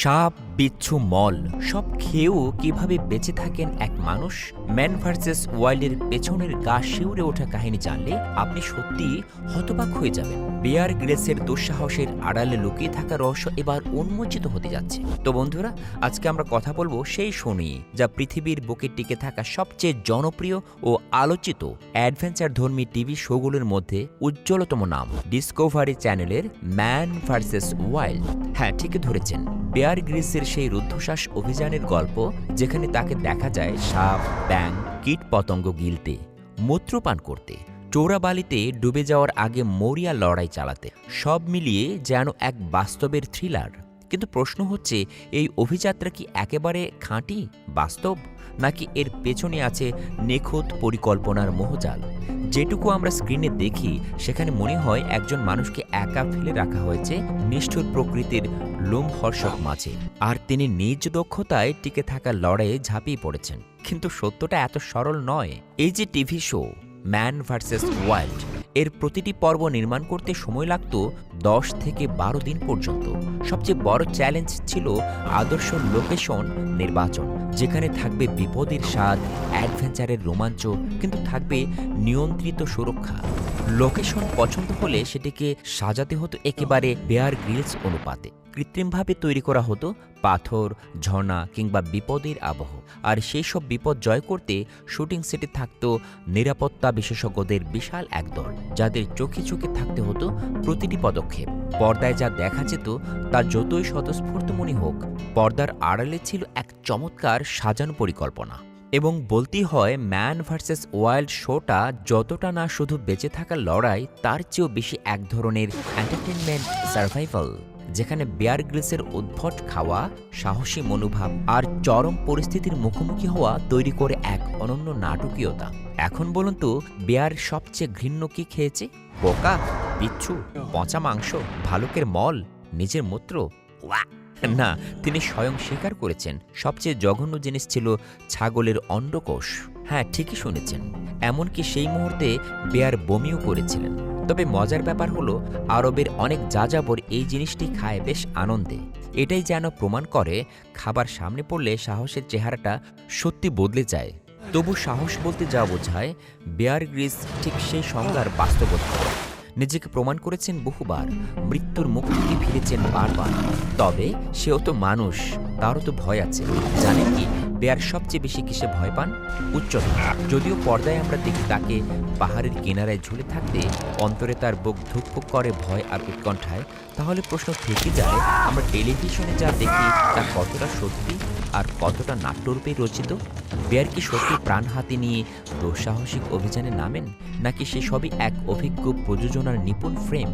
সাপ, বিচ্ছু, মল, সব খেয়েও কীভাবে বেঁচে থাকেন এক মানুষ? ম্যান ভার্সেস ওয়াইল্ডের পেছনের গা শিউরে ওঠা কাহিনী জানলে আপনি সত্যি হতবাক হয়ে যাবেন। বেয়ার গ্রেসের দুঃসাহসের আড়ালে লুকিয়ে থাকা রহস্য এবার উন্মোচিত হতে যাচ্ছে। তো বন্ধুরা, আজকে আমরা কথা বলব সেই শো নিয়ে, যা পৃথিবীর বুকে টিকে থাকা সবচেয়ে জনপ্রিয় ও আলোচিত অ্যাডভেঞ্চার ধর্মী টিভি শোগুলোর মধ্যে উজ্জ্বলতম নাম, ডিসকভারি চ্যানেলের ম্যান ভার্সেস ওয়াইল্ড। হ্যাঁ ঠিকই ধরেছেন। বেয়ার গ্রিসের সেই রুদ্ধশ্বাস অভিযানের গল্প, যেখানে তাকে দেখা যায় সাপ ব্যাং কীট পতঙ্গ গিলতে, মূত্রপান করতে, চোরাবালিতে ডুবে যাওয়ার আগে মরিয়া লড়াই চালাতে, সব মিলিয়ে যেন এক বাস্তবের থ্রিলার। কিন্তু প্রশ্ন হচ্ছে, এই অভিযাত্রা কি একেবারে খাঁটি, বাস্তব? নাকি এর পেছনে আছে নিখুঁত পরিকল্পনার মোহজাল? যেটুকু আমরা স্ক্রিনে দেখি, সেখানে মনে হয় একজন মানুষকে একা ফেলে রাখা হয়েছে নিষ্ঠুর প্রকৃতির লোমহর্ষক মাঝে, আর তিনি নিজ দক্ষতায় টিকে থাকা লড়াইয়ে ঝাঁপিয়ে পড়েছেন। কিন্তু সত্যটা এত সরল নয়। এই যে TV show, man versus wild, এর প্রতিটি পর্ব নির্মাণ করতে সময় লাগত দশ থেকে বারো দিন পর্যন্ত। সবচেয়ে বড় চ্যালেঞ্জ ছিল আদর্শ লোকেশন নির্বাচন, যেখানে থাকবে বিপদের স্বাদ, অ্যাডভেঞ্চারের রোমাঞ্চ, কিন্তু থাকবে নিয়ন্ত্রিত সুরক্ষা। লোকেশন পছন্দ হলে সেটিকে সাজাতে হতো একেবারে বেয়ার গ্রিলস অনুপাতে। কৃত্রিমভাবে তৈরি করা হতো পাথর, ঝর্ণা কিংবা বিপদের আবহ। আর সেই সব বিপদ জয় করতে শুটিং সেটে থাকত নিরাপত্তা বিশেষজ্ঞদের বিশাল একদল, যাদের চোখে চোখে থাকতে হতো প্রতিটি পদক্ষেপ। পর্দায় যা দেখা যেত তা যতই স্বতঃস্ফূর্ত মনে হোক, পর্দার আড়ালে ছিল এক চমৎকার সাজানো পরিকল্পনা। এবং বলতেই হয়, ম্যান ভার্সেস ওয়াইল্ড শোটা যতটা না শুধু বেঁচে থাকার লড়াই, তার চেয়েও বেশি এক ধরনের এন্টারটেনমেন্ট সার্ভাইভাল, যেখানে বেয়ার গ্রিলসের উদ্ভট খাওয়া, সাহসী মনোভাব আর চরম পরিস্থিতির মুখোমুখি হওয়া তৈরি করে এক অনন্য নাটকীয়তা। এখন বলুন তো, বেয়ার সবচেয়ে ঘৃণ্য কি খেয়েছে? বোকা বিচ্ছু পচা মাংস, ভালুকের মল, নিজের মূত্র? ওয়া না, তিনি স্বয়ং স্বীকার করেছেন, সবচেয়ে জঘন্য জিনিস ছিল ছাগলের অন্ডকোষ। হ্যাঁ ঠিকই শুনেছেন, এমনকি সেই মুহূর্তে বেয়ার বমিও করেছিলেন। তবে মজার ব্যাপার হলো, আরবের অনেক যাযাবর এই জিনিসটি খায় বেশ আনন্দে। এটাই যেন প্রমাণ করে, খাবার সামনে পড়লে সাহসের চেহারাটা সত্যি বদলে যায়। তবু সাহস বলতে যা বোঝায়, বেয়ার গ্রিস ঠিক সেই সংজ্ঞার বাস্তবতা। নিজেকে প্রমাণ করেছেন বহুবার, মৃত্যুর মুখ থেকে ফিরেছেন বারবার। তবে সেও তো মানুষ, তারও তো ভয় আছে। জানেন কি? বেয়ার সবচেয়ে বেশি কিসে ভয় পান? উচ্চতা যদিও পর্দায় আমরা দেখি তাকে পাহাড়ের কিনারায় ঝুলে থাকতে অন্তরে তার বুক ধুকপুক করে ভয় আর উৎকণ্ঠায়, তাহলে প্রশ্ন থেকে যায়, আমরা টেলিভিশনে যা দেখি তা কতটা সত্যি আর কতটা নাট্যরূপে রচিত? বেয়ার কি সত্যি প্রাণ হাতে নিয়ে দুঃসাহসিক অভিযানে নামেন, নাকি সে সবই এক অভিজ্ঞ প্রযোজনার নিপুণ ফ্রেম?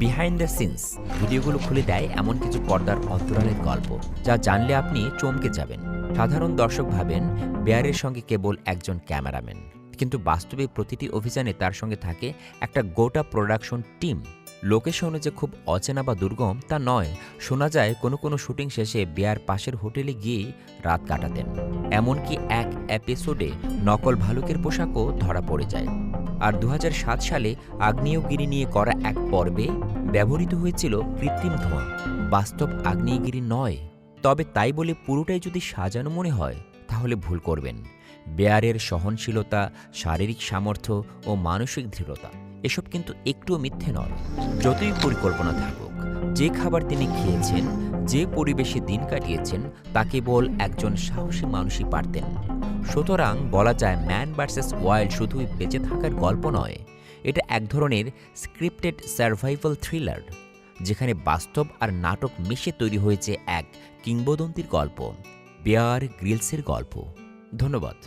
বিহাইন্ড দ্য সিনস ভিডিওগুলো খুলে দেয় এমন কিছু পর্দার অন্তরালের গল্প, যা জানলে আপনি চমকে যাবেন। সাধারণ দর্শক ভাবেন, বেয়ারের সঙ্গে কেবল একজন ক্যামেরাম্যান। কিন্তু বাস্তবে প্রতিটি অভিযানে তার সঙ্গে থাকে একটা গোটা প্রোডাকশন টিম। লোকেশনে যে খুব অচেনা বা দুর্গম তা নয়। শোনা যায় কোনো কোনো শুটিং শেষে বেয়ার পাশের হোটেলে গিয়ে রাত কাটাতেন। এমনকি এক এপিসোডে নকল ভালুকের পোশাকও ধরা পড়ে যায়। আর দু হাজার সাত সালে আগ্নেয়গিরি নিয়ে করা এক পর্বে ব্যবহৃত হয়েছিল কৃত্রিম ধোঁয়া। বাস্তব আগ্নেয়গিরি নয়। তবে তাই বলে পুরোটাই যদি সাজানো মনে হয়, তাহলে ভুল করবেন। বেয়ারের সহনশীলতা, শারীরিক সামর্থ্য ও মানসিক দৃঢ়তা, এসব কিন্তু একটুও মিথ্যে নয়। যতই পরিকল্পনা থাকুক, যে খাবার তিনি খেয়েছেন, যে পরিবেশে দিন কাটিয়েছেন, তা কেবল একজন সাহসী মানুষই পারতেন। সুতরাং বলা যায় ম্যান ভার্সেস ওয়াইল্ড শুধুই বেঁচে থাকার গল্প নয়, এটা এক ধরনের স্ক্রিপ্টেড সার্ভাইভাল থ্রিলার। যেখানে বাস্তব আর নাটক মিশে তৈরি হয়েছে এক কিংবদন্তির গল্প বেয়ার গ্রিলসের গল্প। ধন্যবাদ।